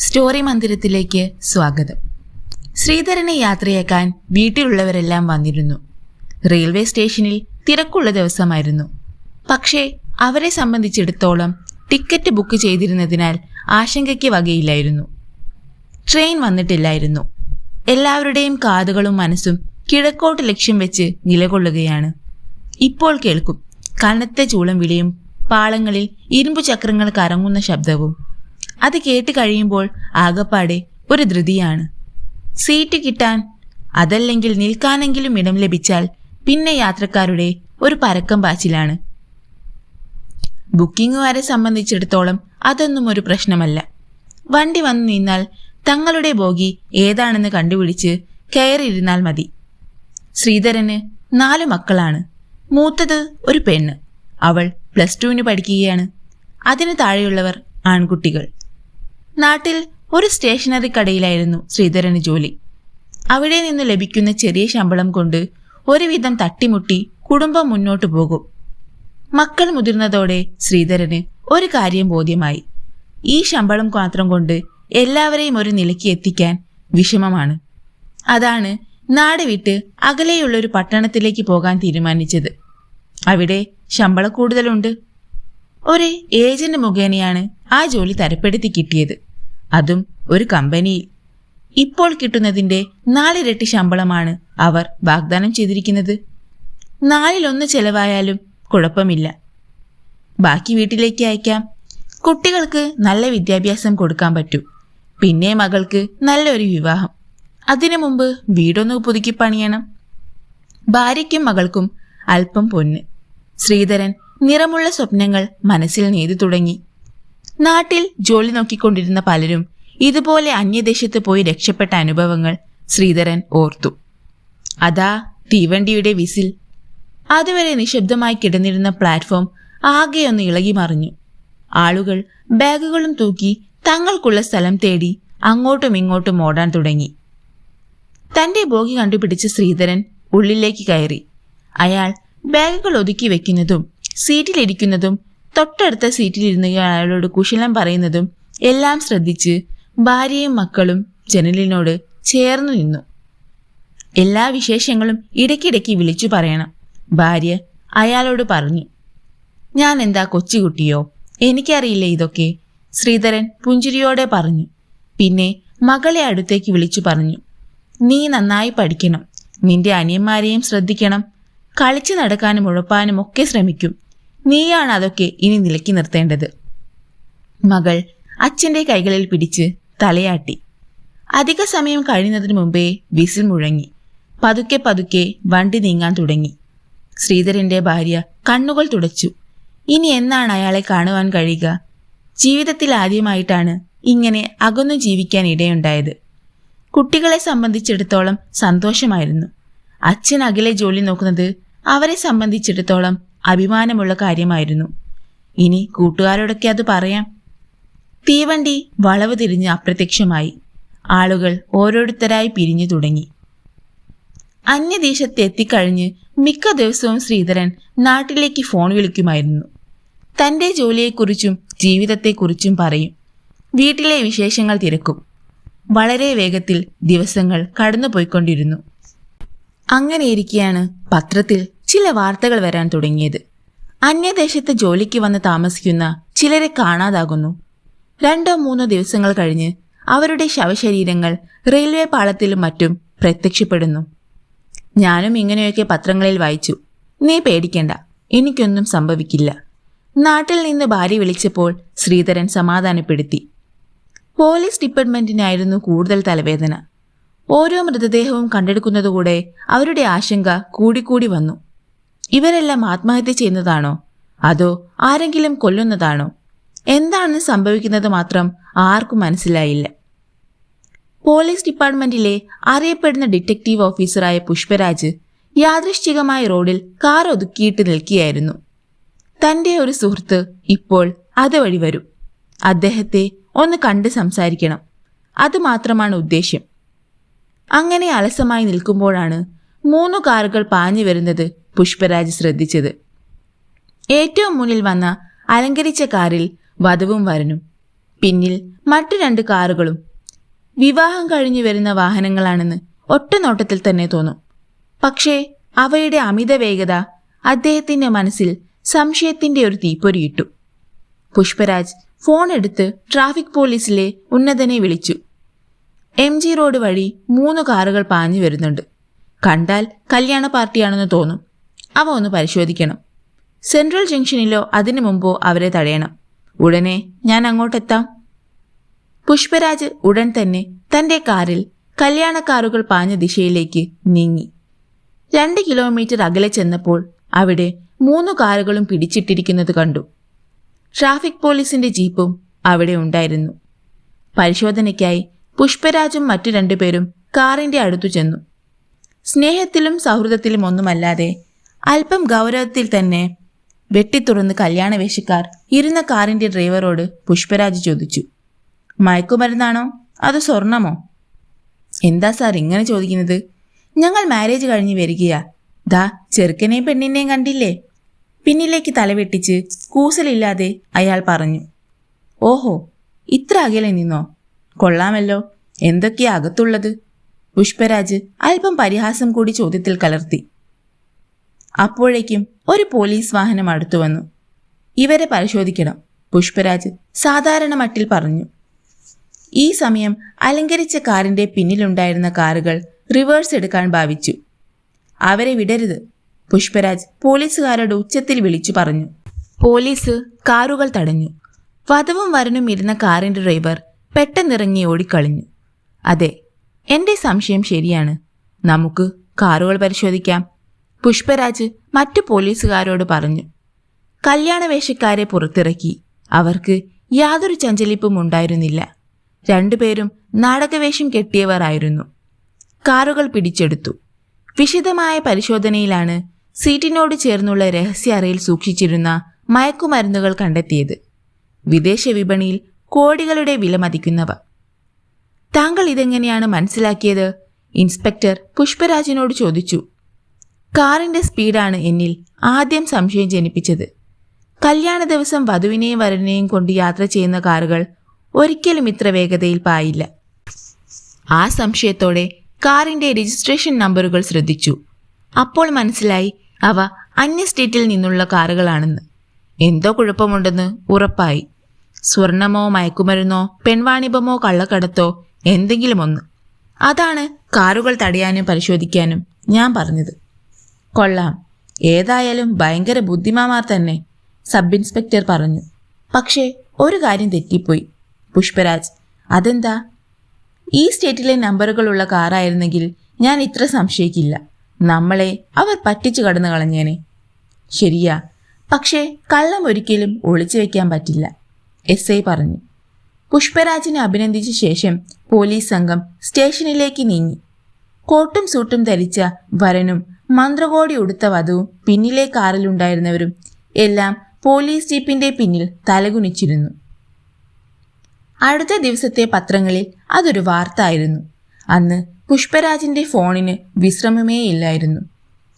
Story മന്ദിരത്തിലേക്ക് സ്വാഗതം. ശ്രീധരനെ യാത്രയാക്കാൻ വീട്ടിലുള്ളവരെല്ലാം വന്നിരുന്നു. Railway സ്റ്റേഷനിൽ തിരക്കുള്ള ദിവസമായിരുന്നു. പക്ഷേ അവരെ സംബന്ധിച്ചിടത്തോളം ടിക്കറ്റ് ബുക്ക് ചെയ്തിരുന്നതിനാൽ ആശങ്കയ്ക്ക് വകയില്ലായിരുന്നു. ട്രെയിൻ വന്നിട്ടില്ലായിരുന്നു. എല്ലാവരുടെയും കാതുകളും മനസ്സും കിഴക്കോട്ട് ലക്ഷ്യം വെച്ച് നിലകൊള്ളുകയാണ്. ഇപ്പോൾ കേൾക്കും. കനത്ത ചൂളം വിളിയും പാളങ്ങളിൽ ഇരുമ്പു ചക്രങ്ങൾ കറങ്ങുന്ന ശബ്ദവും അത് കേട്ട് കഴിയുമ്പോൾ ആകപ്പാടെ ഒരു ധൃതിയാണ്. സീറ്റ് കിട്ടാൻ അതല്ലെങ്കിൽ നിൽക്കാനെങ്കിലും ഇടം ലഭിച്ചാൽ പിന്നെ യാത്രക്കാരുടെ ഒരു പരക്കം പാച്ചിലാണ്. ബുക്കിംഗുകാരെ സംബന്ധിച്ചിടത്തോളം അതൊന്നും ഒരു പ്രശ്നമല്ല. വണ്ടി വന്നു നിന്നാൽ തങ്ങളുടെ ബോഗി ഏതാണെന്ന് കണ്ടുപിടിച്ച് കയറിയിരുന്നാൽ മതി. ശ്രീധരന് നാല് മക്കളാണ്. മൂത്തത് ഒരു പെണ്ണ്. അവൾ പ്ലസ് ടുവിന് പഠിക്കുകയാണ്. അതിന് താഴെയുള്ളവർ ആൺകുട്ടികൾ. നാട്ടിൽ ഒരു സ്റ്റേഷനറി കടയിലായിരുന്നു ശ്രീധരന് ജോലി. അവിടെ നിന്ന് ലഭിക്കുന്ന ചെറിയ ശമ്പളം കൊണ്ട് ഒരുവിധം തട്ടിമുട്ടി കുടുംബം മുന്നോട്ടു പോകും. മക്കൾ മുതിർന്നതോടെ ശ്രീധരന് ഒരു കാര്യം ബോധ്യമായി. ഈ ശമ്പളം മാത്രം കൊണ്ട് എല്ലാവരെയും ഒരു നിലയ്ക്ക് എത്തിക്കാൻ വിഷമമാണ്. അതാണ് നാട് വിട്ട് അകലെയുള്ള ഒരു പട്ടണത്തിലേക്ക് പോകാൻ തീരുമാനിച്ചത്. അവിടെ ശമ്പള കൂടുതലുണ്ട് ഒരു ഏജന്റ് മുഖേനയാണ് ആ ജോലി തരപ്പെടുത്തി കിട്ടിയത്. അതും ഒരു കമ്പനിയിൽ ഇപ്പോൾ കിട്ടുന്നതിന്റെ നാലിരട്ടി ശമ്പളമാണ് അവർ വാഗ്ദാനം ചെയ്തിരിക്കുന്നത്. നാലിലൊന്ന് ചെലവായാലും കുഴപ്പമില്ല. ബാക്കി വീട്ടിലേക്ക് അയക്കാം. കുട്ടികൾക്ക് നല്ല വിദ്യാഭ്യാസം കൊടുക്കാൻ പറ്റൂ. പിന്നെ മകൾക്ക് നല്ലൊരു വിവാഹം. അതിനു മുമ്പ് വീടൊന്ന് പുതുക്കി പണിയണം. ഭാര്യയ്ക്കും മകൾക്കും അല്പം പൊന്ന്. ശ്രീധരൻ നിറമുള്ള സ്വപ്നങ്ങൾ മനസ്സിൽ നെയ്തു തുടങ്ങി. നാട്ടിൽ ജോലി നോക്കിക്കൊണ്ടിരുന്ന പലരും ഇതുപോലെ അന്യദേശത്ത് പോയി രക്ഷപ്പെട്ട അനുഭവങ്ങൾ ശ്രീധരൻ ഓർത്തു. അതാ തീവണ്ടിയുടെ വിസിൽ. അതുവരെ നിശബ്ദമായി കിടന്നിരുന്ന പ്ലാറ്റ്ഫോം ആകെയൊന്ന് ഇളകി മറിഞ്ഞു. ആളുകൾ ബാഗുകളും തൂക്കി തങ്ങൾക്കുള്ള സ്ഥലം തേടി അങ്ങോട്ടും ഇങ്ങോട്ടും ഓടാൻ തുടങ്ങി. തന്റെ ബോഗി കണ്ടുപിടിച്ച് ശ്രീധരൻ ഉള്ളിലേക്ക് കയറി. അയാൾ ബാഗുകൾ ഒതുക്കി വെക്കുന്നതും സീറ്റിലിരിക്കുന്നതും തൊട്ടടുത്ത സീറ്റിലിരുന്ന അയാളോട് കുശലം പറയുന്നതും എല്ലാം ശ്രദ്ധിച്ച് ഭാര്യയും മക്കളും ജനലിനോട് ചേർന്നു നിന്നു. എല്ലാ വിശേഷങ്ങളും ഇടയ്ക്കിടയ്ക്ക് വിളിച്ചു പറയണം. ഭാര്യ അയാളോട് പറഞ്ഞു ഞാൻ എന്താ കൊച്ചുകുട്ടിയോ? എനിക്കറിയില്ല ഇതൊക്കെ ശ്രീധരൻ പുഞ്ചിരിയോടെ പറഞ്ഞു. പിന്നെ മകളെ അടുത്തേക്ക് വിളിച്ചു പറഞ്ഞു നീ നന്നായി പഠിക്കണം. നിന്റെ അനിയന്മാരെയും ശ്രദ്ധിക്കണം. കളിച്ചു നടക്കാനും ഉഴപ്പാനും ഒക്കെ ശ്രമിക്കും. നീയാണ് അതൊക്കെ ഇനി നിലക്കി നിർത്തേണ്ടത്. മകൾ അച്ഛന്റെ കൈകളിൽ പിടിച്ച് തലയാട്ടി. അധിക സമയം കഴിയുന്നതിന് മുമ്പേ വിസിൽ മുഴങ്ങി. പതുക്കെ പതുക്കെ വണ്ടി നീങ്ങാൻ തുടങ്ങി. ശ്രീധരന്റെ ഭാര്യ കണ്ണുകൾ തുടച്ചു. ഇനി എന്നാണ് അയാളെ കാണുവാൻ കഴിയുക? ജീവിതത്തിൽ ആദ്യമായിട്ടാണ് ഇങ്ങനെ അകന്നു ജീവിക്കാൻ ഇടയുണ്ടായത്. കുട്ടികളെ സംബന്ധിച്ചിടത്തോളം സന്തോഷമായിരുന്നു. അച്ഛൻ അകലെ ജോലി നോക്കുന്നത് അവരെ സംബന്ധിച്ചിടത്തോളം അഭിമാനമുള്ള കാര്യമായിരുന്നു. ഇനി കൂട്ടുകാരോടൊക്കെ അത് പറയാം. തീവണ്ടി വളവ് തിരിഞ്ഞ് അപ്രത്യക്ഷമായി. ആളുകൾ ഓരോരുത്തരായി പിരിഞ്ഞു തുടങ്ങി. അന്യദേശത്ത് എത്തിക്കഴിഞ്ഞ് മിക്ക ദിവസവും ശ്രീധരൻ നാട്ടിലേക്ക് ഫോൺ വിളിക്കുമായിരുന്നു. തന്റെ ജോലിയെക്കുറിച്ചും ജീവിതത്തെക്കുറിച്ചും പറയും. വീട്ടിലെ വിശേഷങ്ങൾ തിരക്കും. വളരെ വേഗത്തിൽ ദിവസങ്ങൾ കടന്നുപോയിക്കൊണ്ടിരുന്നു. അങ്ങനെയിരിക്കെയാണ് പത്രത്തിൽ ചില വാർത്തകൾ വരാൻ തുടങ്ങിയത്. അന്യദേശത്ത് ജോലിക്ക് വന്ന് താമസിക്കുന്ന ചിലരെ കാണാതാകുന്നു. രണ്ടോ മൂന്നോ ദിവസങ്ങൾ കഴിഞ്ഞ് അവരുടെ ശവശരീരങ്ങൾ റെയിൽവേ പാളത്തിലും മറ്റും പ്രത്യക്ഷപ്പെടുന്നു. ഞാനും ഇങ്ങനെയൊക്കെ പത്രങ്ങളിൽ വായിച്ചു. നീ പേടിക്കണ്ട എനിക്കൊന്നും സംഭവിക്കില്ല. നാട്ടിൽ നിന്ന് ഭാര്യ വിളിച്ചപ്പോൾ ശ്രീധരൻ സമാധാനപ്പെടുത്തി. പോലീസ് ഡിപ്പാർട്ട്മെന്റിനായിരുന്നു കൂടുതൽ തലവേദന. ഓരോ മൃതദേഹവും കണ്ടെടുക്കുന്നതുകൂടെ അവരുടെ ആശങ്ക കൂടിക്കൂടി വന്നു. ഇവരെല്ലാം ആത്മഹത്യ ചെയ്യുന്നതാണോ? അതോ ആരെങ്കിലും കൊല്ലുന്നതാണോ? എന്താണ് സംഭവിക്കുന്നത് മാത്രം ആർക്കും മനസ്സിലായില്ല. പോലീസ് ഡിപ്പാർട്ട്മെന്റിലെ അറിയപ്പെടുന്ന ഡിറ്റക്റ്റീവ് ഓഫീസറായ പുഷ്പരാജ് യാദൃശ്ചികമായ റോഡിൽ കാർ ഒതുക്കിയിട്ട് നിൽക്കുകയായിരുന്നു. തന്റെ ഒരു സുഹൃത്ത് ഇപ്പോൾ അതുവഴി വരും. അദ്ദേഹത്തെ ഒന്ന് കണ്ട് സംസാരിക്കണം. അത് മാത്രമാണ് ഉദ്ദേശ്യം. അങ്ങനെ അലസമായി നിൽക്കുമ്പോഴാണ് മൂന്ന് കാറുകൾ പാഞ്ഞു വരുന്നത് പുഷ്പരാജ് ശ്രദ്ധിച്ചത്. ഏറ്റവും മുന്നിൽ വന്ന അലങ്കരിച്ച കാറിൽ വധുവും വരനും. പിന്നിൽ മറ്റു രണ്ട് കാറുകളും. വിവാഹം കഴിഞ്ഞു വരുന്ന വാഹനങ്ങളാണെന്ന് ഒറ്റനോട്ടത്തിൽ തന്നെ തോന്നും. പക്ഷേ അവയുടെ അമിത വേഗത അദ്ദേഹത്തിന്റെ മനസ്സിൽ സംശയത്തിന്റെ ഒരു തീപ്പൊരിയിട്ടു. പുഷ്പരാജ് ഫോൺ എടുത്ത് ട്രാഫിക് പോലീസിലെ ഉന്നതനെ വിളിച്ചു. എം ജി റോഡ് വഴി മൂന്ന് കാറുകൾ പാഞ്ഞു വരുന്നുണ്ട്. കണ്ടാൽ കല്യാണ പാർട്ടിയാണെന്ന് തോന്നും. അവ ഒന്ന് പരിശോധിക്കണം. സെൻട്രൽ ജംഗ്ഷനിലോ അതിനു മുമ്പോ അവരെ തടയണം. ഉടനെ ഞാൻ അങ്ങോട്ടെത്താം. പുഷ്പരാജ് ഉടൻ തന്നെ തന്റെ കാറിൽ കല്യാണ കാറുകൾ പാഞ്ഞ ദിശയിലേക്ക് നീങ്ങി. രണ്ട് കിലോമീറ്റർ അകലെ ചെന്നപ്പോൾ അവിടെ മൂന്ന് കാറുകളും പിടിച്ചിട്ടിരിക്കുന്നത് കണ്ടു. ട്രാഫിക് പോലീസിന്റെ ജീപ്പും അവിടെ ഉണ്ടായിരുന്നു. പരിശോധനയ്ക്കായി പുഷ്പരാജും മറ്റു രണ്ടുപേരും കാറിന്റെ അടുത്തു ചെന്നു. സ്നേഹത്തിലും സൗഹൃദത്തിലും ഒന്നുമല്ലാതെ അല്പം ഗൗരവത്തിൽ തന്നെ വെട്ടിത്തുറന്ന് കല്യാണവേശക്കാർ ഇരുന്ന കാറിന്റെ ഡ്രൈവറോട് പുഷ്പരാജ് ചോദിച്ചു മയക്കുമരുന്നാണോ? അതോ സ്വർണമോ? എന്താ സാർ ഇങ്ങനെ ചോദിക്കുന്നത്? ഞങ്ങൾ മാരേജ് കഴിഞ്ഞ് വരികയാ. ദാ ചെറുക്കനെയും പെണ്ണിനെയും കണ്ടില്ലേ? പിന്നിലേക്ക് തലവെട്ടിച്ച് കൂസലില്ലാതെ അയാൾ പറഞ്ഞു ഓഹോ ഇത്ര അകലെ നിന്നോ? കൊള്ളാമല്ലോ എന്തൊക്കെയാ അകത്തുള്ളത്? പുഷ്പരാജ് അല്പം പരിഹാസം കൂടി ചോദ്യത്തിൽ കലർത്തി അപ്പോഴേക്കും ഒരു പോലീസ് വാഹനം അടുത്തു വന്നു. ഇവരെ പരിശോധിക്കണം പുഷ്പരാജ് സാധാരണ മട്ടിൽ പറഞ്ഞു. ഈ സമയം അലങ്കരിച്ച കാറിന്റെ പിന്നിലുണ്ടായിരുന്ന കാറുകൾ റിവേഴ്സ് എടുക്കാൻ ഭാവിച്ചു. അവരെ വിടരുത് പുഷ്പരാജ് പോലീസുകാരോട് ഉച്ചത്തിൽ വിളിച്ചു പറഞ്ഞു. പോലീസ് കാറുകൾ തടഞ്ഞു. വധവും വരനും ഇരുന്ന കാറിന്റെ ഡ്രൈവർ പെട്ടെന്നിറങ്ങി ഓടിക്കളഞ്ഞു. അതെ എന്റെ സംശയം ശരിയാണ്. നമുക്ക് കാറുകൾ പരിശോധിക്കാം. പുഷ്പരാജ് മറ്റു പോലീസുകാരോട് പറഞ്ഞു കല്യാണവേഷക്കാരെ പുറത്തിറക്കി. അവർക്ക് യാതൊരു ചഞ്ചലിപ്പും ഉണ്ടായിരുന്നില്ല. രണ്ടുപേരും നാടകവേഷം കെട്ടിയവർ ആയിരുന്നു കാറുകൾ പിടിച്ചെടുത്തു. വിശദമായ പരിശോധനയിലാണ് സീറ്റിനോട് ചേർന്നുള്ള രഹസ്യ അറയിൽ സൂക്ഷിച്ചിരുന്ന മയക്കുമരുന്നുകൾ കണ്ടെത്തിയത്. വിദേശ വിപണിയിൽ കോടികളുടെ വില മതിക്കുന്നവ. താങ്കൾ ഇതെങ്ങനെയാണ് മനസ്സിലാക്കിയത്? ഇൻസ്പെക്ടർ പുഷ്പരാജിനോട് ചോദിച്ചു. കാറിന്റെ സ്പീഡാണ് എന്നിൽ ആദ്യം സംശയം ജനിപ്പിച്ചത്. കല്യാണ ദിവസം വധുവിനെയും വരനെയും കൊണ്ട് യാത്ര ചെയ്യുന്ന കാറുകൾ ഒരിക്കലും ഇത്ര വേഗതയിൽ പായില്ല. ആ സംശയത്തോടെ കാറിന്റെ രജിസ്ട്രേഷൻ നമ്പറുകൾ ശ്രദ്ധിച്ചു. അപ്പോൾ മനസ്സിലായി അവ അന്യ സ്റ്റേറ്റിൽ നിന്നുള്ള കാറുകളാണെന്ന്. എന്തോ കുഴപ്പമുണ്ടെന്ന് ഉറപ്പായി. സ്വർണമോ മയക്കുമരുന്നോ പെൺവാണിഭമോ കള്ളക്കടത്തോ എന്തെങ്കിലും ഒന്ന് അതാണ് കാറുകൾ തടയാനും പരിശോധിക്കാനും ഞാൻ പറഞ്ഞത്. കൊള്ളാം. ഏതായാലും ഭയങ്കര ബുദ്ധിമാമാർ തന്നെ സബ് ഇൻസ്പെക്ടർ പറഞ്ഞു. പക്ഷേ ഒരു കാര്യം തെറ്റിപ്പോയി. പുഷ്പരാജ് അതെന്താ? ഈ സ്റ്റേറ്റിലെ നമ്പറുകളുള്ള കാറായിരുന്നെങ്കിൽ ഞാൻ ഇത്ര സംശയിക്കില്ല. നമ്മളെ അവർ പറ്റിച്ചു കടന്നു കളഞ്ഞേനെ. ശരിയാ. പക്ഷേ കള്ളം ഒരിക്കലും ഒളിച്ചു വെക്കാൻ പറ്റില്ല എസ് ഐ പറഞ്ഞു. പുഷ്പരാജിനെ അഭിനന്ദിച്ച ശേഷം പോലീസ് സംഘം സ്റ്റേഷനിലേക്ക് നീങ്ങി. കോട്ടും സൂട്ടും ധരിച്ച വരനും മന്ത്രകോടി ഉടുത്ത വധുവും പിന്നിലെ കാറിലുണ്ടായിരുന്നവരും എല്ലാം പോലീസ് ജീപ്പിന്റെ പിന്നിൽ തലകുനിച്ചിരുന്നു. അടുത്ത ദിവസത്തെ പത്രങ്ങളിൽ അതൊരു വാർത്ത ആയിരുന്നു അന്ന് പുഷ്പരാജിന്റെ ഫോണിന് വിശ്രമമേ ഇല്ലായിരുന്നു.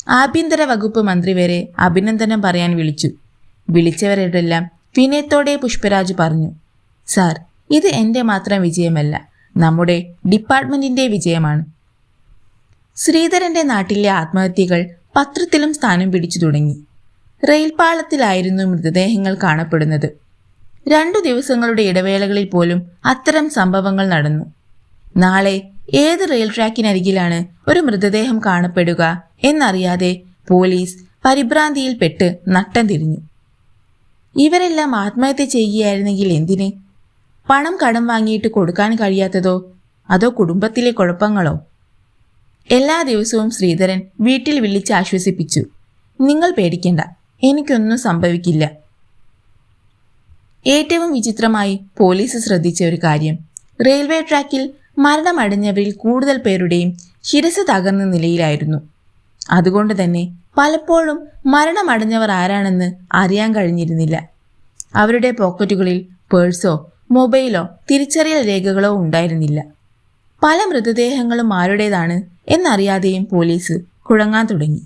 ആഭ്യന്തര വകുപ്പ് മന്ത്രി വരെ അഭിനന്ദനം പറയാൻ വിളിച്ചു. വിളിച്ചവരോടെല്ലാം വിനയത്തോടെ പുഷ്പരാജ് പറഞ്ഞു സാർ ഇത് എന്റെ മാത്രം വിജയമല്ല നമ്മുടെ ഡിപ്പാർട്ട്മെന്റിന്റെ വിജയമാണ്. ശ്രീധരന്റെ നാട്ടിലെ ആത്മഹത്യകൾ പത്രത്തിലും സ്ഥാനം പിടിച്ചു തുടങ്ങി. റെയിൽപാളത്തിലായിരുന്നു മൃതദേഹങ്ങൾ കാണപ്പെടുന്നത്. രണ്ടു ദിവസങ്ങളുടെ ഇടവേളകളിൽ പോലും അത്തരം സംഭവങ്ങൾ നടന്നു. നാളെ ഏത് റെയിൽ ട്രാക്കിനരികിലാണ് ഒരു മൃതദേഹം കാണപ്പെടുക എന്നറിയാതെ പോലീസ് പരിഭ്രാന്തിയിൽപ്പെട്ട് നട്ടം തിരിഞ്ഞു. ഇവരെല്ലാം ആത്മഹത്യ ചെയ്യുകയായിരുന്നെങ്കിൽ എന്തിന്? പണം കടം വാങ്ങിയിട്ട് കൊടുക്കാൻ കഴിയാത്തതോ? അതോ കുടുംബത്തിലെ കുഴപ്പങ്ങളോ? എല്ലാ ദിവസവും ശ്രീധരൻ വീട്ടിൽ വിളിച്ച് ആശ്വസിപ്പിച്ചു. നിങ്ങൾ പേടിക്കണ്ട എനിക്കൊന്നും സംഭവിക്കില്ല. ഏറ്റവും വിചിത്രമായി പോലീസ് ശ്രദ്ധിച്ച ഒരു കാര്യം. റെയിൽവേ ട്രാക്കിൽ മരണമടഞ്ഞവരിൽ കൂടുതൽ പേരുടെയും ശിരസ് തകർന്ന നിലയിലായിരുന്നു. അതുകൊണ്ട് തന്നെ പലപ്പോഴും മരണമടഞ്ഞവർ ആരാണെന്ന് അറിയാൻ കഴിഞ്ഞിരുന്നില്ല. അവരുടെ പോക്കറ്റുകളിൽ പേഴ്സോ മൊബൈലോ തിരിച്ചറിയൽ രേഖകളോ ഉണ്ടായിരുന്നില്ല. പല മൃതദേഹങ്ങളും ആരുടേതാണ് എന്നറിയാതെയും പോലീസ് കുഴങ്ങാൻ തുടങ്ങി.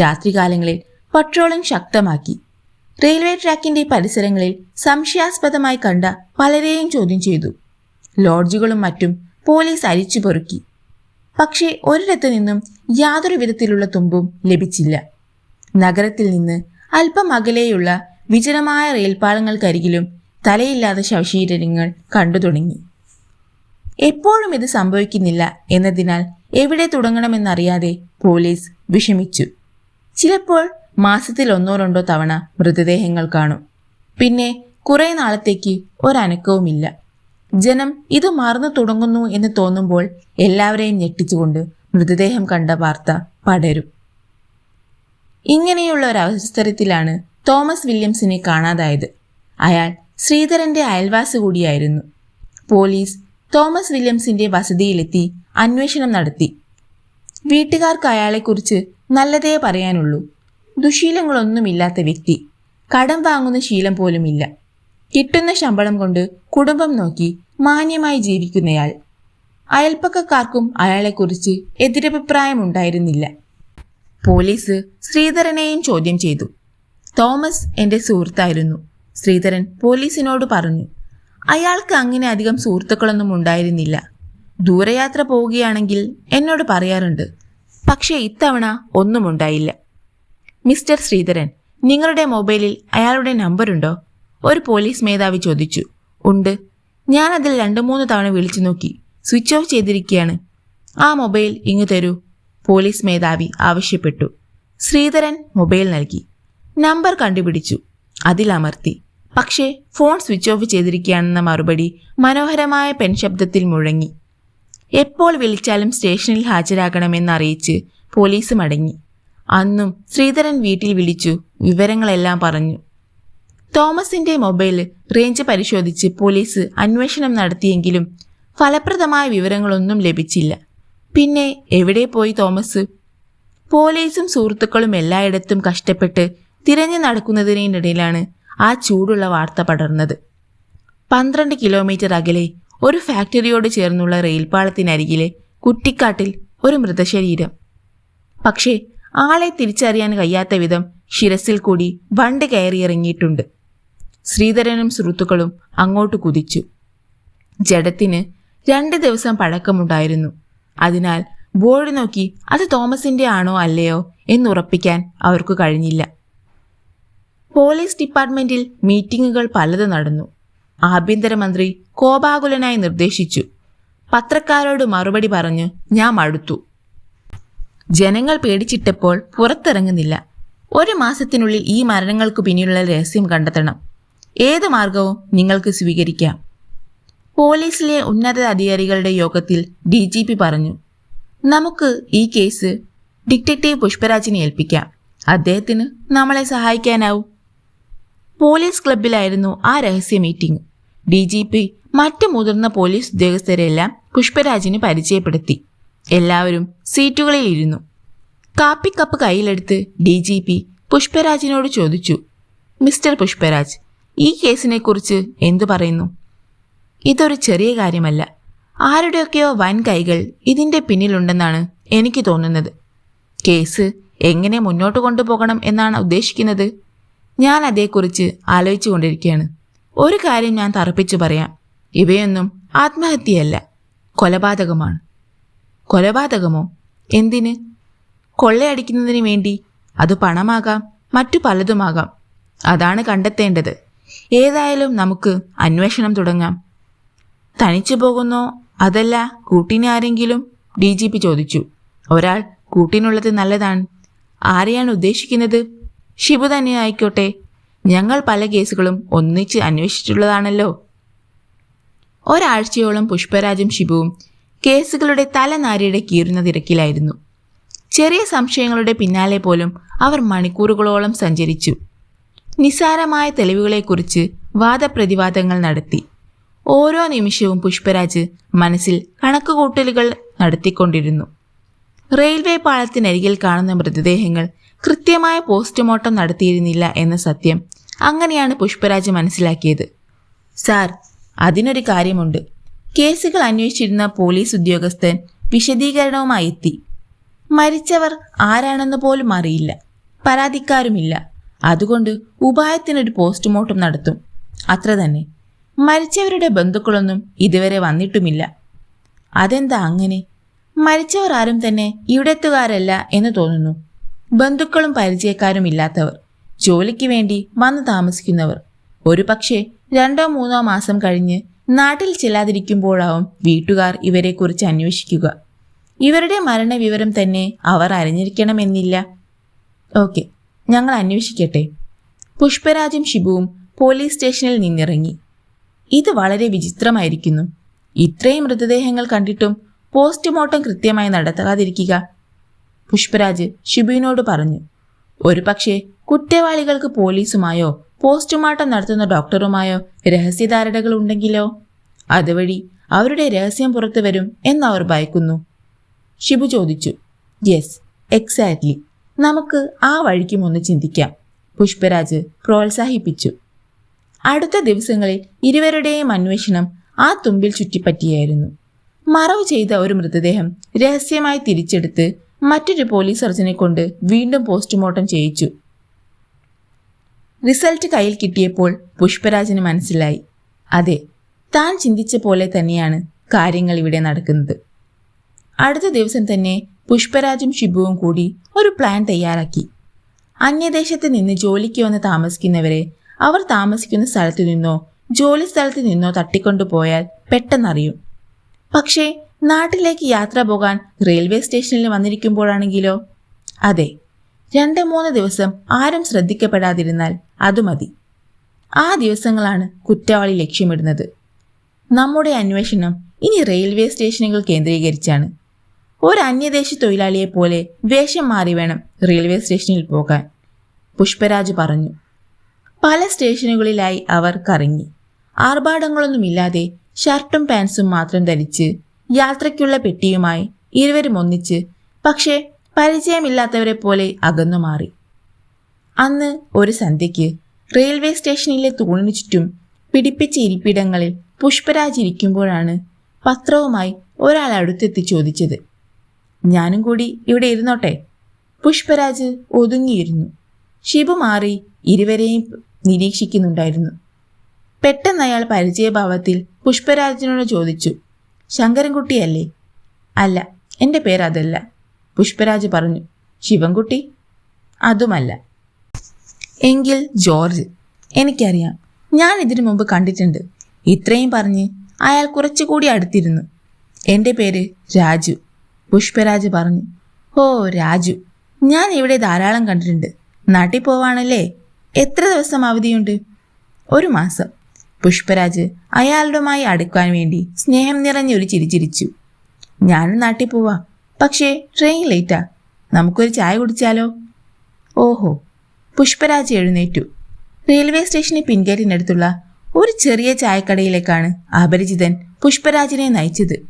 രാത്രികാലങ്ങളിൽ പട്രോളിംഗ് ശക്തമാക്കി. റെയിൽവേ ട്രാക്കിന്റെ പരിസരങ്ങളിൽ സംശയാസ്പദമായി കണ്ട പലരെയും ചോദ്യം ചെയ്തു. ലോഡ്ജുകളും മറ്റും പോലീസ് അരിച്ചു പൊറുക്കി. പക്ഷേ ഒരിടത്തു നിന്നും യാതൊരു വിധത്തിലുള്ള തുമ്പും ലഭിച്ചില്ല. നഗരത്തിൽ നിന്ന് അല്പം അകലെയുള്ള വിജനമായ റെയിൽപാളങ്ങൾക്കരികിലും തലയില്ലാത്ത ശവശീരങ്ങൾ കണ്ടു തുടങ്ങി. എപ്പോഴും ഇത് സംഭവിക്കുന്നില്ല എന്നതിനാൽ എവിടെ തുടങ്ങണമെന്നറിയാതെ പോലീസ് വിഷമിച്ചു. ചിലപ്പോൾ മാസത്തിൽ ഒന്നോ രണ്ടോ തവണ മൃതദേഹങ്ങൾ കാണും. പിന്നെ കുറെ നാളത്തേക്ക് ഒരനക്കവുമില്ല. ജനം ഇത് മറന്നു തുടങ്ങുന്നു എന്ന് തോന്നുമ്പോൾ എല്ലാവരെയും ഞെട്ടിച്ചുകൊണ്ട് മൃതദേഹം കണ്ട വാർത്ത പടരും. ഇങ്ങനെയുള്ള ഒരു അവസരത്തിലാണ് തോമസ് വില്യംസിനെ കാണാതായത്. അയാൾ ശ്രീധരന്റെ അയൽവാസി കൂടിയായിരുന്നു. പോലീസ് തോമസ് വില്യംസിന്റെ വസതിയിലെത്തി അന്വേഷണം നടത്തി. വീട്ടുകാർക്ക് അയാളെക്കുറിച്ച് നല്ലതേ പറയാനുള്ളൂ. ദുശീലങ്ങളൊന്നുമില്ലാത്ത വ്യക്തി. കടം വാങ്ങുന്ന ശീലം പോലുമില്ല. കിട്ടുന്ന ശമ്പളം കൊണ്ട് കുടുംബം നോക്കി മാന്യമായി ജീവിക്കുന്നയാൾ. അയൽപ്പക്കക്കാർക്കും അയാളെക്കുറിച്ച് എതിരഭിപ്രായമുണ്ടായിരുന്നില്ല പോലീസ് ശ്രീധരനെയും ചോദ്യം ചെയ്തു. തോമസ് എന്റെ സുഹൃത്തായിരുന്നു. ശ്രീധരൻ പോലീസിനോട് പറഞ്ഞു അയാൾക്ക് അങ്ങനെ അധികം സുഹൃത്തുക്കളൊന്നും ഉണ്ടായിരുന്നില്ല. ദൂരയാത്ര പോവുകയാണെങ്കിൽ എന്നോട് പറയാറുണ്ട് പക്ഷേ ഇത്തവണ ഒന്നും ഉണ്ടായില്ല. മിസ്റ്റർ ശ്രീധരൻ നിങ്ങളുടെ മൊബൈലിൽ അയാളുടെ നമ്പറുണ്ടോ? ഒരു പോലീസ് മേധാവി ചോദിച്ചു. ഉണ്ട്. ഞാൻ അതിൽ രണ്ടു മൂന്ന് തവണ വിളിച്ചു നോക്കി. സ്വിച്ച് ഓഫ് ചെയ്തിരിക്കുകയാണ്. ആ മൊബൈൽ ഇങ്ങ് തരൂ. പോലീസ് മേധാവി ആവശ്യപ്പെട്ടു. ശ്രീധരൻ മൊബൈൽ നൽകി. നമ്പർ കണ്ടുപിടിച്ചു. അതിലമർത്തി. പക്ഷേ ഫോൺ സ്വിച്ച് ഓഫ് ചെയ്തിരിക്കുകയാണെന്ന മറുപടി മനോഹരമായ പെൺശബ്ദത്തിൽ മുഴങ്ങി. എപ്പോൾ വിളിച്ചാലും സ്റ്റേഷനിൽ ഹാജരാകണമെന്നറിയിച്ച് പോലീസ് മടങ്ങി. അന്നും ശ്രീധരൻ വീട്ടിൽ വിളിച്ചു വിവരങ്ങളെല്ലാം പറഞ്ഞു. തോമസിന്റെ മൊബൈൽ റേഞ്ച് പരിശോധിച്ച് പോലീസ് അന്വേഷണം നടത്തിയെങ്കിലും ഫലപ്രദമായ വിവരങ്ങളൊന്നും ലഭിച്ചില്ല. പിന്നെ എവിടെ പോയി തോമസ്? പോലീസും സുഹൃത്തുക്കളും എല്ലായിടത്തും കഷ്ടപ്പെട്ട് തിരഞ്ഞു നടക്കുന്നതിനിടയിലാണ് ആ ചൂടുള്ള വാർത്ത പടർന്നത്. പന്ത്രണ്ട് കിലോമീറ്റർ അകലെ ഒരു ഫാക്ടറിയോട് ചേർന്നുള്ള റെയിൽപാളത്തിനരികിലെ കുറ്റിക്കാട്ടിൽ ഒരു മൃതശരീരം. പക്ഷേ ആളെ തിരിച്ചറിയാൻ കഴിയാത്ത വിധം ശിരസിൽ കൂടി വണ്ട് കയറിയിറങ്ങിയിട്ടുണ്ട്. ശ്രീധരനും സുഹൃത്തുക്കളും അങ്ങോട്ട് കുതിച്ചു. ജഡത്തിന് രണ്ട് ദിവസം പഴക്കമുണ്ടായിരുന്നു. അതിനാൽ ബോർഡ് നോക്കി അത് തോമസിന്റെ ആണോ അല്ലയോ എന്നുറപ്പിക്കാൻ അവർക്ക് കഴിഞ്ഞില്ല. പോലീസ് ഡിപ്പാർട്ട്മെന്റിൽ മീറ്റിംഗുകൾ പലത് നടന്നു. ആഭ്യന്തരമന്ത്രി കോപാകുലനായി നിർദ്ദേശിച്ചു. പത്രക്കാരോട് മറുപടി പറഞ്ഞു ഞാൻ മടുത്തു. ജനങ്ങൾ പേടിച്ചിട്ടപ്പോൾ പുറത്തിറങ്ങുന്നില്ല. ഒരു മാസത്തിനുള്ളിൽ ഈ മരണങ്ങൾക്ക് പിന്നിലുള്ള രഹസ്യം കണ്ടെത്തണം. ഏത് മാർഗവും നിങ്ങൾക്ക് സ്വീകരിക്കാം. പോലീസിലെ ഉന്നത അധികാരികളുടെ യോഗത്തിൽ ഡി ജി പി പറഞ്ഞു നമുക്ക് ഈ കേസ് ഡിറ്റക്റ്റീവ് പുഷ്പരാജിനെ ഏൽപ്പിക്കാം. അദ്ദേഹത്തിന് നമ്മളെ സഹായിക്കാനാവും. പോലീസ് ക്ലബിലായിരുന്നു ആ രഹസ്യ മീറ്റിംഗ്. ഡി ജി പി മറ്റു മുതിർന്ന പോലീസ് ഉദ്യോഗസ്ഥരെല്ലാം പുഷ്പരാജിന് പരിചയപ്പെടുത്തി. എല്ലാവരും സീറ്റുകളിൽ ഇരുന്നു. കാപ്പിക്കപ്പ് കയ്യിലെടുത്ത് ഡി ജി പി പുഷ്പരാജിനോട് ചോദിച്ചു മിസ്റ്റർ പുഷ്പരാജ് ഈ കേസിനെ കുറിച്ച് എന്തു പറയുന്നു? ഇതൊരു ചെറിയ കാര്യമല്ല. ആരുടെയൊക്കെയോ വൻ കൈകൾ ഇതിന്റെ പിന്നിലുണ്ടെന്നാണ് എനിക്ക് തോന്നുന്നത്. കേസ് എങ്ങനെ മുന്നോട്ട് കൊണ്ടുപോകണം എന്നാണ് ഉദ്ദേശിക്കുന്നത്? ഞാൻ അതേക്കുറിച്ച് ആലോചിച്ചു കൊണ്ടിരിക്കുകയാണ്. ഒരു കാര്യം ഞാൻ തറപ്പിച്ചു പറയാം. ഇവയൊന്നും ആത്മഹത്യയല്ല കൊലപാതകമാണ്. കൊലപാതകമോ? എന്തിന്? കൊള്ളയടിക്കുന്നതിന് വേണ്ടി അത് പണമാകാം മറ്റു പലതുമാകാം. അതാണ് കണ്ടെത്തേണ്ടത്. ഏതായാലും നമുക്ക് അന്വേഷണം തുടങ്ങാം. തനിച്ചു പോകുന്നോ അതല്ല കൂട്ടിനെ ആരെങ്കിലും? ഡി ജി പി ചോദിച്ചു. ഒരാൾ കൂട്ടിനുള്ളത് നല്ലതാണ്. ആരെയാണ് ഉദ്ദേശിക്കുന്നത്? ഷിബു തന്നെ ആയിക്കോട്ടെ. ഞങ്ങൾ പല കേസുകളും ഒന്നിച്ച് അന്വേഷിച്ചിട്ടുള്ളതാണല്ലോ. ഒരാഴ്ചയോളം പുഷ്പരാജും ഷിബുവും കേസുകളുടെ തലനാരിയുടെ കീറുന്ന തിരക്കിലായിരുന്നു. ചെറിയ സംശയങ്ങളുടെ പിന്നാലെ പോലും അവർ മണിക്കൂറുകളോളം സഞ്ചരിച്ചു. നിസാരമായ തെളിവുകളെക്കുറിച്ച് വാദപ്രതിവാദങ്ങൾ നടത്തി. ഓരോ നിമിഷവും പുഷ്പരാജ് മനസ്സിൽ കണക്കുകൂട്ടലുകൾ നടത്തിക്കൊണ്ടിരുന്നു. റെയിൽവേ പാളത്തിനരികിൽ കാണുന്ന മൃതദേഹങ്ങൾ കൃത്യമായ പോസ്റ്റ്മോർട്ടം നടത്തിയിരുന്നില്ല എന്ന സത്യം അങ്ങനെയാണ് പുഷ്പരാജ് മനസ്സിലാക്കിയത്. സാർ അതിനൊരു കാര്യമുണ്ട്. കേസുകൾ അന്വേഷിച്ചിരുന്ന പോലീസ് ഉദ്യോഗസ്ഥൻ വിശദീകരണവുമായി എത്തി മരിച്ചവർ ആരാണെന്ന് പോലും അറിയില്ല. പരാതിക്കാരുമില്ല. അതുകൊണ്ട് ഉപായത്തിനൊരു പോസ്റ്റ്മോർട്ടം നടത്തും. അത്ര തന്നെ. മരിച്ചവരുടെ ബന്ധുക്കളൊന്നും ഇതുവരെ വന്നിട്ടുമില്ല. അതെന്താ അങ്ങനെ? മരിച്ചവർ ആരും തന്നെ ഇവിടെത്തുകാരല്ല എന്ന് തോന്നുന്നു. ബന്ധുക്കളും പരിചയക്കാരും ഇല്ലാത്തവർ. ജോലിക്ക് വേണ്ടി വന്നു താമസിക്കുന്നവർ. ഒരു പക്ഷേ രണ്ടോ മൂന്നോ മാസം കഴിഞ്ഞ് നാട്ടിൽ ചെല്ലാതിരിക്കുമ്പോഴാവും വീട്ടുകാർ ഇവരെക്കുറിച്ച് അന്വേഷിക്കുക. ഇവരുടെ മരണവിവരം തന്നെ അവർ അറിഞ്ഞിരിക്കണമെന്നില്ല. ഓക്കെ ഞങ്ങൾ അന്വേഷിക്കട്ടെ. പുഷ്പരാജും ഷിബുവും പോലീസ് സ്റ്റേഷനിൽ നിന്നിറങ്ങി. ഇത് വളരെ വിചിത്രമായിരിക്കുന്നു. ഇത്രയും മൃതദേഹങ്ങൾ കണ്ടിട്ടും പോസ്റ്റ്മോർട്ടം കൃത്യമായി നടത്താതിരിക്കുക പുഷ്പരാജ് ഷിബുവിനോട് പറഞ്ഞു. ഒരു പക്ഷേ കുറ്റവാളികൾക്ക് പോലീസുമായോ പോസ്റ്റ്മോർട്ടം നടത്തുന്ന ഡോക്ടറുമായോ രഹസ്യധാരണകൾ ഉണ്ടെങ്കിലോ? അതുവഴി അവരുടെ രഹസ്യം പുറത്തു വരും എന്നവർ ഭയക്കുന്നു. ഷിബു ചോദിച്ചു. യെസ് എക്സാക്ട്ലി നമുക്ക് ആ വഴിക്കും ഒന്ന് ചിന്തിക്കാം പുഷ്പരാജ് പ്രോത്സാഹിപ്പിച്ചു. അടുത്ത ദിവസങ്ങളിൽ ഇരുവരുടെയും അന്വേഷണം ആ തുമ്പിൽ ചുറ്റിപ്പറ്റിയായിരുന്നു. മറവ് ചെയ്ത ഒരു മൃതദേഹം രഹസ്യമായി തിരിച്ചെടുത്ത് മറ്റൊരു പോലീസ് സർജനെ കൊണ്ട് വീണ്ടും പോസ്റ്റ്മോർട്ടം ചെയ്യിച്ചു. റിസൾട്ട് കയ്യിൽ കിട്ടിയപ്പോൾ പുഷ്പരാജന് മനസ്സിലായി. അതെ താൻ ചിന്തിച്ച പോലെ തന്നെയാണ് കാര്യങ്ങൾ ഇവിടെ നടക്കുന്നത്. അടുത്ത ദിവസം തന്നെ പുഷ്പരാജും ഷിബുവും കൂടി ഒരു പ്ലാൻ തയ്യാറാക്കി. അന്യദേശത്ത് നിന്ന് ജോലിക്ക് വന്ന് താമസിക്കുന്നവരെ അവർ താമസിക്കുന്ന സ്ഥലത്തു നിന്നോ ജോലി സ്ഥലത്ത് നിന്നോ തട്ടിക്കൊണ്ടുപോയാൽ പെട്ടെന്നറിയും. പക്ഷേ നാട്ടിലേക്ക് യാത്ര പോകാൻ റെയിൽവേ സ്റ്റേഷനിൽ വന്നിരിക്കുമ്പോഴാണെങ്കിലോ? അതെ രണ്ട് മൂന്ന് ദിവസം ആരും ശ്രദ്ധിക്കപ്പെടാതിരുന്നാൽ അത് മതി. ആ ദിവസങ്ങളാണ് കുറ്റവാളി ലക്ഷ്യമിടുന്നത്. നമ്മുടെ അന്വേഷണം ഇനി റെയിൽവേ സ്റ്റേഷനുകൾ കേന്ദ്രീകരിച്ചാണ്. ഒരു അന്യദേശ തൊഴിലാളിയെ പോലെ വേഷം മാറി വേണം റെയിൽവേ സ്റ്റേഷനിൽ പോകാൻ. പുഷ്പരാജ് പറഞ്ഞു. പല സ്റ്റേഷനുകളിലായി അവർ കറങ്ങി. ആർഭാടങ്ങളൊന്നുമില്ലാതെ ഷർട്ടും പാൻസും മാത്രം ധരിച്ച് യാത്രയ്ക്കുള്ള പെട്ടിയുമായി ഇരുവരും ഒന്നിച്ച് പക്ഷേ പരിചയമില്ലാത്തവരെ പോലെ അകന്നു മാറി. അന്ന് ഒരു സന്ധ്യയ്ക്ക് റെയിൽവേ സ്റ്റേഷനിലെ തൂണിനു ചുറ്റും പിടിപ്പിച്ച ഇരിപ്പിടങ്ങളിൽ പുഷ്പരാജ് ഇരിക്കുമ്പോഴാണ് പത്രവുമായി ഒരാൾ അടുത്തെത്തി ചോദിച്ചത്. ഞാനും കൂടി ഇവിടെ ഇരുന്നോട്ടെ? പുഷ്പരാജ് ഒതുങ്ങിയിരുന്നു. ഷിബു മാറി ഇരുവരെയും നിരീക്ഷിക്കുന്നുണ്ടായിരുന്നു. പെട്ടെന്ന് അയാൾ പരിചയഭാവത്തിൽ പുഷ്പരാജിനോട് ചോദിച്ചു. ശങ്കരൻകുട്ടിയല്ലേ? അല്ല എന്റെ പേരതല്ല. പുഷ്പരാജ് പറഞ്ഞു ശിവൻകുട്ടി? അതുമല്ല. എങ്കിൽ ജോർജ് എനിക്കറിയാം ഞാൻ ഇതിനു മുമ്പ് കണ്ടിട്ടുണ്ട്. ഇത്രയും പറഞ്ഞ് അയാൾ കുറച്ചുകൂടി അടുത്തിരുന്നു. എന്റെ പേര് രാജു പുഷ്പരാജ് പറഞ്ഞു. ഓ രാജു ഞാൻ ഇവിടെ ധാരാളം കണ്ടിട്ടുണ്ട്. നാട്ടിൽ പോവാണല്ലേ? എത്ര ദിവസം അവധിയുണ്ട്? ഒരു മാസം. പുഷ്പരാജ് അയാളുമായി അടുക്കാൻ വേണ്ടി സ്നേഹം നിറഞ്ഞൊരു ചിരിച്ചിരിച്ചു ഞാനും നാട്ടിൽ പോവാ. പക്ഷേ ട്രെയിൻ ലേറ്റാ നമുക്കൊരു ചായ കുടിച്ചാലോ? ഓഹോ. പുഷ്പരാജ് എഴുന്നേറ്റു. റെയിൽവേ സ്റ്റേഷന് പിൻകേറ്റിനടുത്തുള്ള ഒരു ചെറിയ ചായക്കടയിലേക്കാണ് അപരിചിതൻ പുഷ്പരാജിനെ നയിച്ചത്.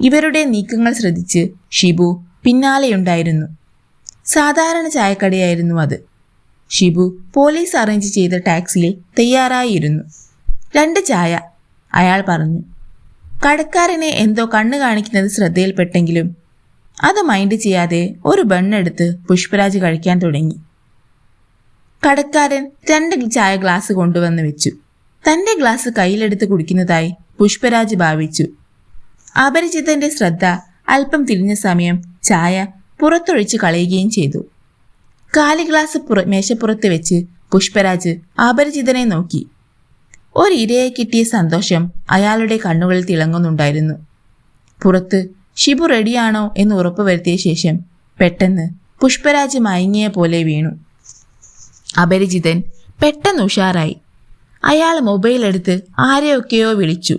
ഇവരുടെ നീക്കങ്ങൾ ശ്രദ്ധിച്ച് ഷിബു പിന്നാലെയുണ്ടായിരുന്നു. സാധാരണ ചായക്കടയായിരുന്നു അത്. ഷിബു പോലീസ് അറേഞ്ച് ചെയ്ത ടാക്സിയിൽ തയ്യാറായിരുന്നു. രണ്ട് ചായ. അയാൾ പറഞ്ഞു കടക്കാരനെ എന്തോ കണ്ണു കാണിക്കുന്നത് ശ്രദ്ധയിൽപ്പെട്ടെങ്കിലും അത് മൈൻഡ് ചെയ്യാതെ ഒരു ബണ്ണെടുത്ത് പുഷ്പരാജ് കഴിക്കാൻ തുടങ്ങി. കടക്കാരൻ രണ്ട് ചായ ഗ്ലാസ് കൊണ്ടുവന്ന് വെച്ചു. തന്റെ ഗ്ലാസ് കയ്യിലെടുത്ത് കുടിക്കുന്നതായി പുഷ്പരാജ് ഭാവിച്ചു. അപരിചിതന്റെ ശ്രദ്ധ അല്പം തിരിഞ്ഞ സമയം ചായ പുറത്തൊഴിച്ച് കളയുകയും ചെയ്തു. കാലി ഗ്ലാസ് പുറ മേശപ്പുറത്ത് വെച്ച് പുഷ്പരാജ് അപരിചിതനെ നോക്കി. ഒരിരയെ കിട്ടിയ സന്തോഷം അയാളുടെ കണ്ണുകളിൽ തിളങ്ങുന്നുണ്ടായിരുന്നു. പുറത്ത് ഷിബു റെഡിയാണോ? എന്ന് ഉറപ്പുവരുത്തിയ ശേഷം പെട്ടെന്ന് പുഷ്പരാജ് മയങ്ങിയ പോലെ വീണു. അപരിചിതൻ പെട്ടെന്ന് ഉഷാറായി. അയാൾ മൊബൈൽ എടുത്ത് ആരെയൊക്കെയോ വിളിച്ചു.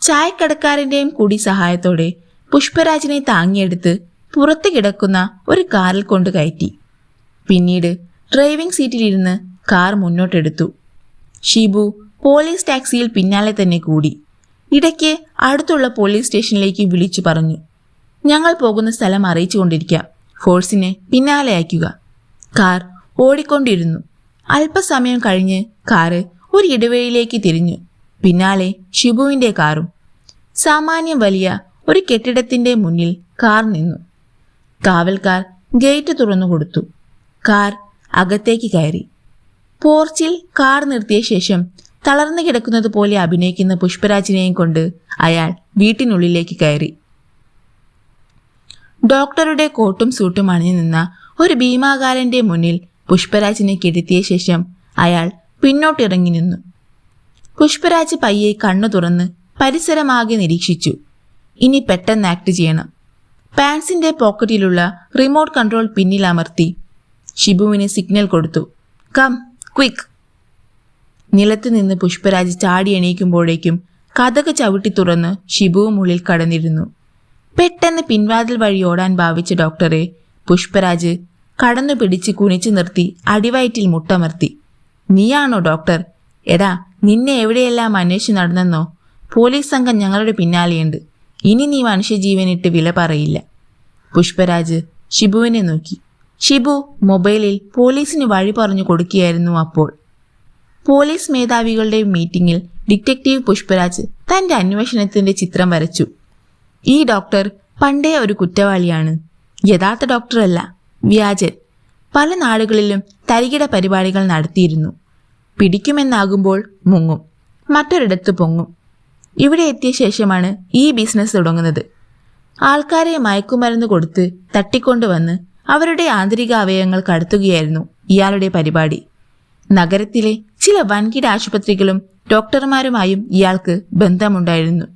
ചായക്കടക്കാരന്റെയും കൂടി സഹായത്തോടെ പുഷ്പരാജിനെ താങ്ങിയെടുത്ത് പുറത്ത് കിടക്കുന്ന ഒരു കാറിൽ കൊണ്ട് കയറ്റി. പിന്നീട് ഡ്രൈവിംഗ് സീറ്റിലിരുന്ന് കാർ മുന്നോട്ടെടുത്തു. ഷിബു പോലീസ് ടാക്സിയിൽ പിന്നാലെ തന്നെ കൂടി. ഇടയ്ക്ക് അടുത്തുള്ള പോലീസ് സ്റ്റേഷനിലേക്ക് വിളിച്ചു പറഞ്ഞു. ഞങ്ങൾ പോകുന്ന സ്ഥലം അറിയിച്ചു കൊണ്ടിരിക്കാം ഫോഴ്സിനെ പിന്നാലെ അയക്കുക. കാർ ഓടിക്കൊണ്ടിരുന്നു. അല്പസമയം കഴിഞ്ഞ് കാറ് ഒരു ഇടവഴിയിലേക്ക് തിരിഞ്ഞു. പിന്നാലെ ഷിബുവിന്റെ കാറും. സാമാന്യം വലിയ ഒരു കെട്ടിടത്തിന്റെ മുന്നിൽ കാർ നിന്നു. കാവൽക്കാർ ഗേറ്റ് തുറന്നു കൊടുത്തു. കാർ അകത്തേക്ക് കയറി. പോർച്ചിൽ കാർ നിർത്തിയ ശേഷം തളർന്നു കിടക്കുന്നത് പോലെ അഭിനയിക്കുന്ന പുഷ്പരാജിനെയും കൊണ്ട് അയാൾ വീട്ടിനുള്ളിലേക്ക് കയറി. ഡോക്ടറുടെ കോട്ടും സൂട്ടും അണിഞ്ഞു നിന്ന ഒരു ഭീമാകാരന്റെ മുന്നിൽ പുഷ്പരാജിനെ കിടത്തിയ ശേഷം അയാൾ പിന്നോട്ടിറങ്ങി നിന്നു. പുഷ്പരാജ് പയ്യെ കണ്ണു തുറന്ന് പരിസരമാകെ നിരീക്ഷിച്ചു. ഇനി പെട്ടെന്ന് ആക്ട് ചെയ്യണം. പാൻസിന്റെ പോക്കറ്റിലുള്ള റിമോട്ട് കൺട്രോൾ പിന്നിൽ അമർത്തി ഷിബുവിന് സിഗ്നൽ കൊടുത്തു. കം ക്വിക്ക് നിലത്ത് നിന്ന് പുഷ്പരാജ് ചാടി എണീക്കുമ്പോഴേക്കും കഥക് ചവിട്ടി തുറന്ന് ഷിബുവും ഉള്ളിൽ കടന്നിരുന്നു. പെട്ടെന്ന് പിൻവാതിൽ വഴി ഓടാൻ ഭാവിച്ച ഡോക്ടറെ പുഷ്പരാജ് കടന്നു പിടിച്ച് കുനിച്ചു നിർത്തി അടിവയറ്റിൽ മുട്ടമർത്തി. നീയാണോ ഡോക്ടർ? എടാ നിന്നെ എവിടെയെല്ലാം അന്വേഷിച്ച് നടന്നെന്നോ? പോലീസ് സംഘം ഞങ്ങളുടെ പിന്നാലെയുണ്ട്. ഇനി നീ മനുഷ്യജീവനിട്ട് വില പറയില്ല. പുഷ്പരാജ് ഷിബുവിനെ നോക്കി. ഷിബു മൊബൈലിൽ പോലീസിന് വഴി പറഞ്ഞു കൊടുക്കുകയായിരുന്നു അപ്പോൾ. പോലീസ് മേധാവികളുടെ മീറ്റിംഗിൽ ഡിറ്റക്റ്റീവ് പുഷ്പരാജ് തന്റെ അന്വേഷണത്തിന്റെ ചിത്രം വരച്ചു. ഈ ഡോക്ടർ പണ്ടേ ഒരു കുറ്റവാളിയാണ്. യഥാർത്ഥ ഡോക്ടറല്ല വ്യാജൻ. പല നാടുകളിലും തരികിട പരിപാടികൾ നടത്തിയിരുന്നു. പിടിക്കുമെന്നാകുമ്പോൾ മുങ്ങും മറ്റൊരിടത്ത് പൊങ്ങും. ഇവിടെ എത്തിയ ശേഷമാണ് ഈ ബിസിനസ് തുടങ്ങുന്നത്. ആൾക്കാരെ മയക്കുമരുന്ന് കൊടുത്ത് തട്ടിക്കൊണ്ടുവന്ന് അവരുടെ ആന്തരിക അവയവങ്ങൾ കടത്തുകയായിരുന്നു ഇയാളുടെ പരിപാടി. നഗരത്തിലെ ചില വൻകിട ആശുപത്രികളും ഡോക്ടർമാരുമായും ഇയാൾക്ക് ബന്ധമുണ്ടായിരുന്നു.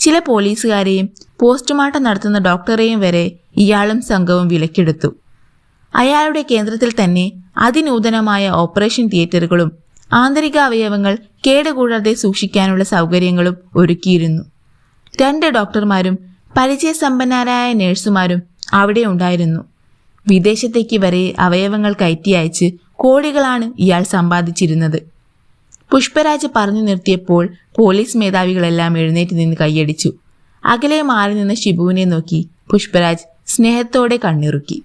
ചില പോലീസുകാരെയും പോസ്റ്റ്മോർട്ടം നടത്തുന്ന ഡോക്ടറെയും വരെ ഇയാളും സംഘവും വിലക്കെടുത്തു. അയാളുടെ കേന്ദ്രത്തിൽ തന്നെ അതിനൂതനമായ ഓപ്പറേഷൻ തിയേറ്ററുകളും ആന്തരിക അവയവങ്ങൾ കേടുകൂടാതെ സൂക്ഷിക്കാനുള്ള സൗകര്യങ്ങളും ഒരുക്കിയിരുന്നു. രണ്ട് ഡോക്ടർമാരും പരിചയസമ്പന്നരായ നഴ്സുമാരും അവിടെ ഉണ്ടായിരുന്നു. വിദേശത്തേക്ക് വരെ അവയവങ്ങൾ കയറ്റി അയച്ച് കോടികളാണ് ഇയാൾ സമ്പാദിച്ചിരുന്നത്. പുഷ്പരാജ് പറഞ്ഞു നിർത്തിയപ്പോൾ പോലീസ് മേധാവികളെല്ലാം എഴുന്നേറ്റ് നിന്ന് കൈയടിച്ചു. അകലെ മാറി നിന്ന ഷിബുവിനെ നോക്കി പുഷ്പരാജ് സ്നേഹത്തോടെ കണ്ണിറുക്കി.